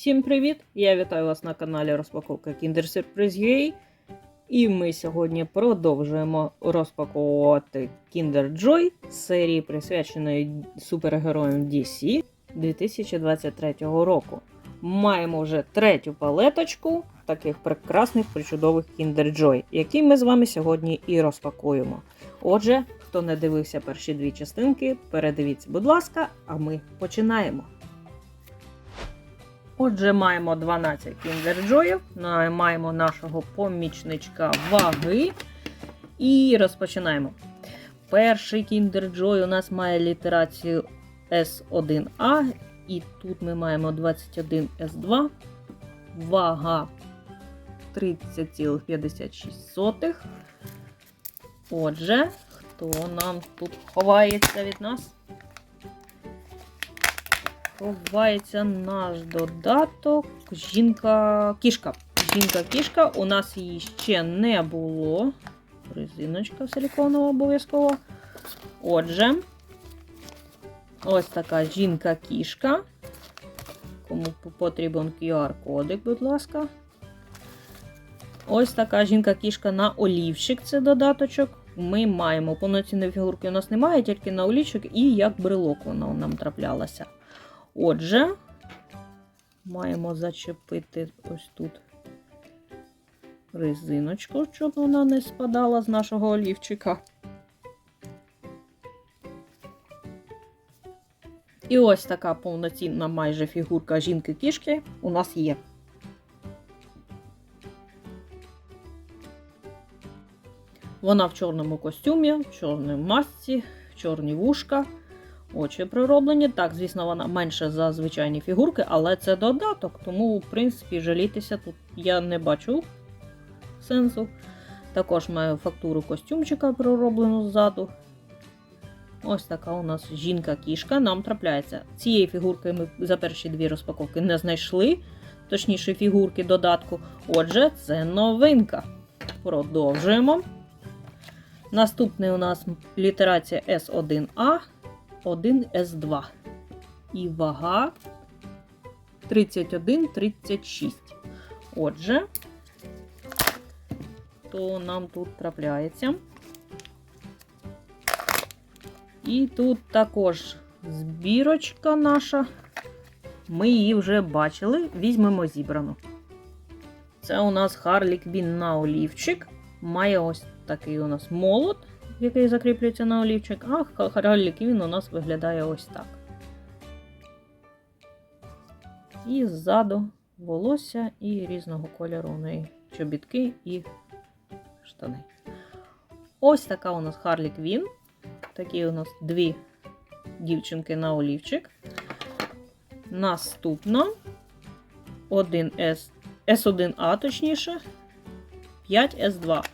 Всім привіт! Я вітаю вас на каналі Розпаковка Kinder Surprise UA. І ми сьогодні продовжуємо розпаковувати Kinder Joy серії, присвяченої супергероям DC 2023 року. Маємо вже третю палеточку таких прекрасних причудових Kinder Joy, які ми з вами сьогодні і розпакуємо. Отже, хто не дивився перші дві частинки, передивіться, будь ласка, а ми починаємо. Отже, маємо 12 кіндерджоїв, маємо нашого помічничка ваги. І розпочинаємо. Перший кіндерджой у нас має літерацію S1A, і тут ми маємо 21S2, вага 30,56. Отже, хто нам тут ховається від нас? Ховається наш додаток. Жінка-кішка. Жінка-кішка. У нас її ще не було. Резиночка силіконова обов'язково. Отже, ось така жінка-кішка. Кому потрібен QR-кодик, будь ласка. Ось така жінка-кішка на олівчик це додаточок. Ми маємо повноцінної фігурки у нас немає, тільки на олівчик і як брелок вона нам траплялася. Отже, маємо зачепити ось тут резиночку, щоб вона не спадала з нашого олівчика. І ось така повноцінна майже фігурка жінки-кішки у нас є. Вона в чорному костюмі, в чорній масці, в чорні вушка. Очі пророблені. Так, звісно, вона менше за звичайні фігурки, але це додаток, тому, в принципі, жалітися тут я не бачу сенсу. Також маю фактуру костюмчика пророблену ззаду. Ось така у нас жінка-кішка нам трапляється. Цієї фігурки ми за перші дві розпаковки не знайшли, точніше, фігурки додатку. Отже, це новинка. Продовжуємо. Наступний у нас літерація S1A. 1С2. І вага 31-36. Отже, то нам тут трапляється. І тут також збірочка наша. Ми її вже бачили, візьмемо зібрану. Це у нас Харлі Квін на олівчик. Має ось такий у нас молот який закріплюється на олівчик, а Хараллі Квін у нас виглядає ось так. І ззаду волосся і різного кольору у неї чобітки і штани. Ось така у нас Харлі Квін. Такі у нас дві дівчинки на олівчик. Наступно 1С, S1А, точніше, 5С2.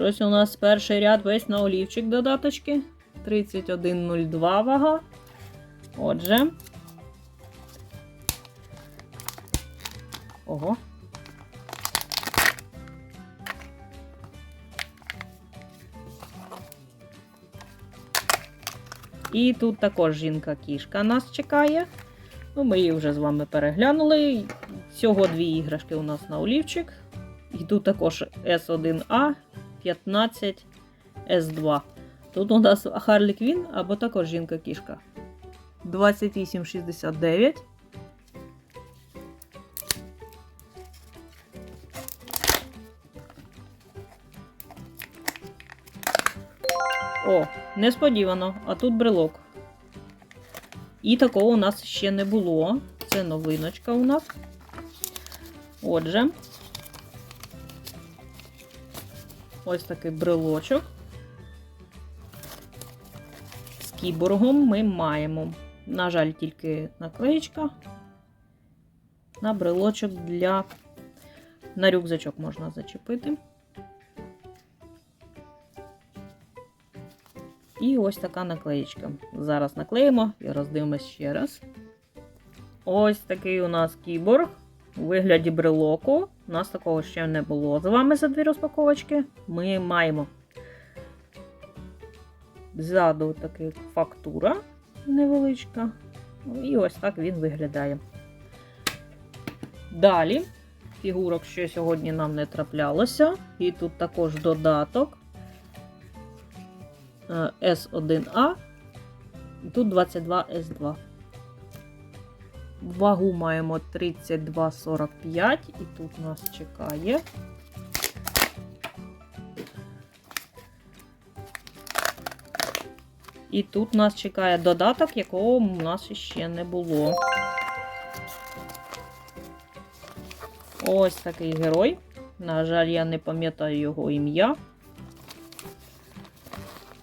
Щось у нас перший ряд весь на олівчик додаточки. 31,02 вага. Отже. Ого. І тут також жінка-кішка нас чекає. Ну, Ми її вже з вами переглянули. Всього дві іграшки у нас на олівчик. І тут також S1A 15 С2. Тут у нас Харлі Квін або також жінка-кішка. 2869. О, несподівано, а тут брелок. І такого у нас ще не було. Це новиночка у нас. Отже, ось такий брелочок. З кіборгом ми маємо, на жаль, тільки наклеєчка на брелочок для на рюкзачок можна зачепити. І ось така наклеєчка. Зараз наклеїмо і роздивимось ще раз. Ось такий у нас кіборг у вигляді брелоку. У нас такого ще не було з вами за дві розпаковочки. Ми маємо ззаду така фактура невеличка. І ось так він виглядає. Далі фігурок ще сьогодні нам не траплялося. І тут також додаток е, S1A. І Тут 22S2. Вагу маємо 32,45 і тут нас чекає. І тут нас чекає додаток, якого у нас ще не було. Ось такий герой. На жаль, я не пам'ятаю його ім'я.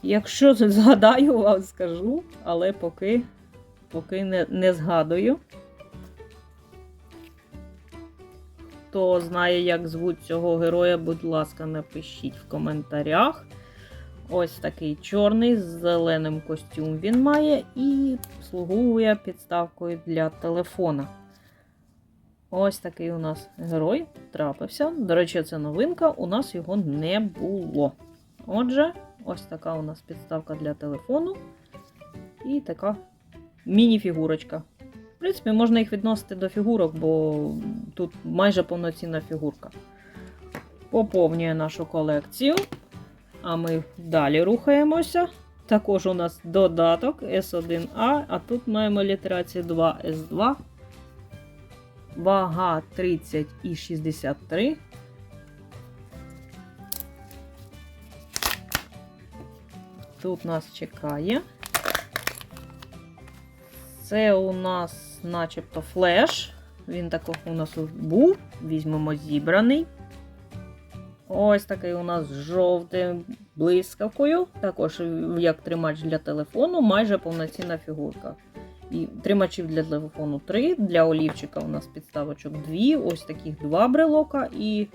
Якщо згадаю, вам скажу, але поки, поки не, не згадую. Хто знає, як звуть цього героя, будь ласка, напишіть в коментарях. Ось такий чорний з зеленим костюм він має і слугує підставкою для телефона. Ось такий у нас герой трапився. До речі, це новинка, у нас його не було. Отже, ось така у нас підставка для телефону. І така міні-фігурочка. Принципі, можна їх відносити до фігурок, бо тут майже повноцінна фігурка. Поповнює нашу колекцію. А ми далі рухаємося. Також у нас додаток S1A, а тут маємо літерацію 2S2. Вага 30 і 63. Тут нас чекає. Це у нас начебто флеш. Він також у нас був. Візьмемо зібраний. Ось такий у нас жовтим блискавкою. Також як тримач для телефону, майже повноцінна фігурка. І тримачів для телефону 3, для олівчика у нас підставочок 2, ось таких два брелока. І,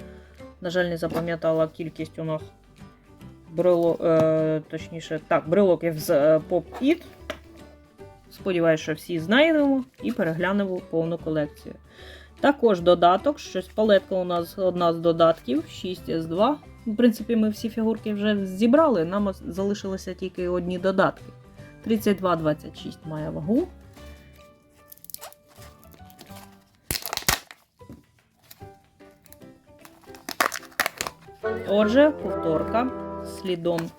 на жаль, не запам'ятала кількість у нас брело, е, точніше, так, брелоків з е, Pop-It. Сподіваюсь, що всі знайдемо і переглянемо повну колекцію. Також додаток, щось палетка у нас одна з додатків 6S2. В принципі, ми всі фігурки вже зібрали, нам залишилися тільки одні додатки. 32,26 має вагу. Отже, повторка слідом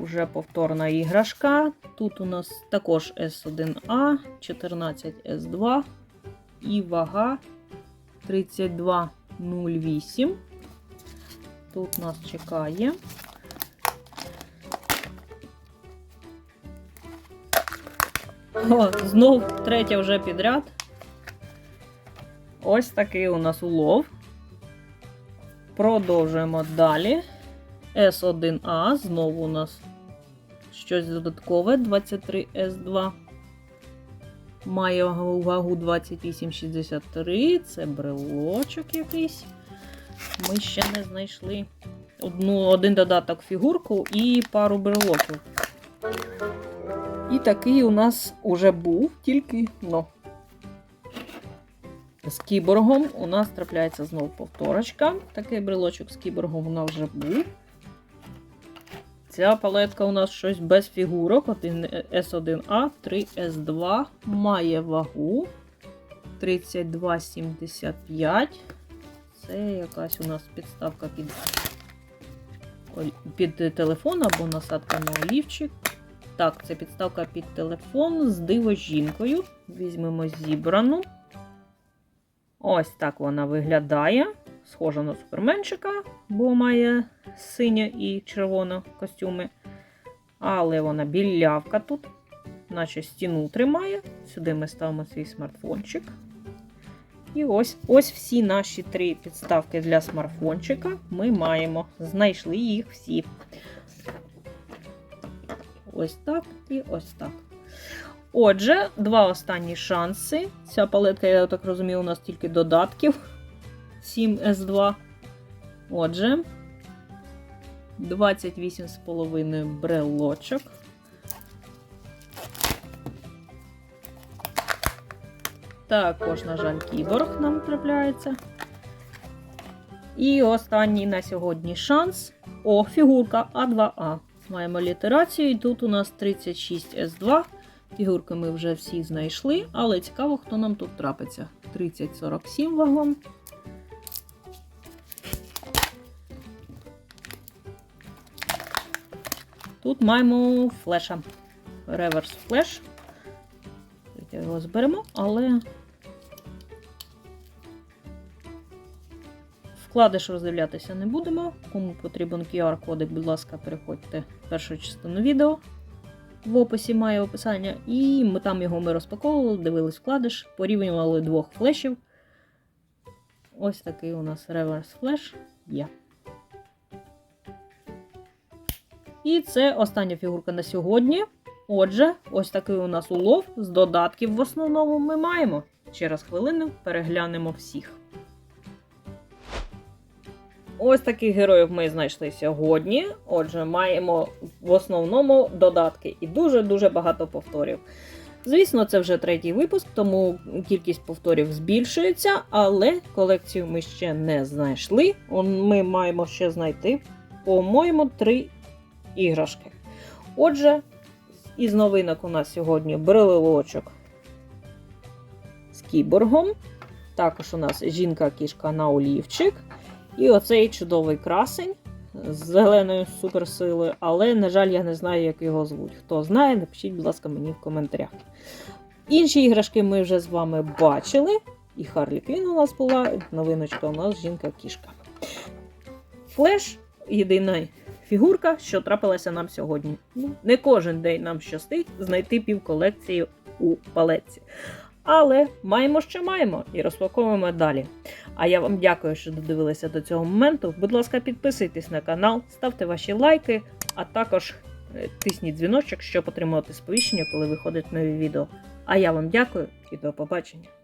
вже повторна іграшка. Тут у нас також S1A, 14S2 і вага 32,08. Тут нас чекає. О, знов третя вже підряд. Ось такий у нас улов. Продовжуємо далі. S1A, знову у нас щось додаткове 23S2. Має вагу вагу 28,63. Це брелочок якийсь. Ми ще не знайшли одну, один додаток фігурку і пару брелоків. І такий у нас уже був, тільки ну, з кіборгом у нас трапляється знову повторочка. Такий брелочок з кіборгом у нас вже був. Ця палетка у нас щось без фігурок. Один S1A, 3S2. Має вагу 32,75. Це якась у нас підставка під, під телефон або насадка на олівчик. Так, це підставка під телефон з диво-жінкою. Візьмемо зібрану. Ось так вона виглядає. Схожа на суперменчика, бо має синє і червоне костюми. Але вона білявка тут, наче стіну тримає. Сюди ми ставимо свій смартфончик. І ось ось всі наші три підставки для смартфончика ми маємо. Знайшли їх всі. Ось так і ось так. Отже, два останні шанси. Ця палетка, я так розумію, у нас тільки додатків 7S2. Отже, 28,5 брелочок. Також, на жаль, кіборг нам трапляється. І останній на сьогодні шанс. О, фігурка А2А. Маємо літерацію, і тут у нас 36S2. Фігурки ми вже всі знайшли, але цікаво, хто нам тут трапиться. 3047 вагон. Тут маємо флеша. Реверс флеш. Його зберемо, але вкладиш роздивлятися не будемо. Кому потрібен QR-кодик, будь ласка, переходьте в першу частину відео. В описі має описання, і ми там його ми розпаковували, дивились вкладиш, порівнювали двох флешів. Ось такий у нас реверс флеш є. І це остання фігурка на сьогодні. Отже, ось такий у нас улов з додатків в основному ми маємо. Через хвилину переглянемо всіх. Ось таких героїв ми знайшли сьогодні. Отже, маємо в основному додатки і дуже-дуже багато повторів. Звісно, це вже третій випуск, тому кількість повторів збільшується, але колекцію ми ще не знайшли. Ми маємо ще знайти, по-моєму, три іграшки. Отже, із новинок у нас сьогодні брелилочок з кіборгом. Також у нас жінка-кішка на олівчик. І оцей чудовий красень з зеленою суперсилою, але, на жаль, я не знаю, як його звуть. Хто знає, напишіть, будь ласка, мені в коментарях. Інші іграшки ми вже з вами бачили. І Харлі Квін у нас була, новиночка у нас жінка-кішка. Флеш єдина фігурка, що трапилася нам сьогодні. Ну, не кожен день нам щастить знайти півколекції у палеці. Але маємо, що маємо, і розпаковуємо далі. А я вам дякую, що додивилися до цього моменту. Будь ласка, підписуйтесь на канал, ставте ваші лайки, а також е, тисніть дзвіночок, щоб отримувати сповіщення, коли виходить нові відео. А я вам дякую і до побачення!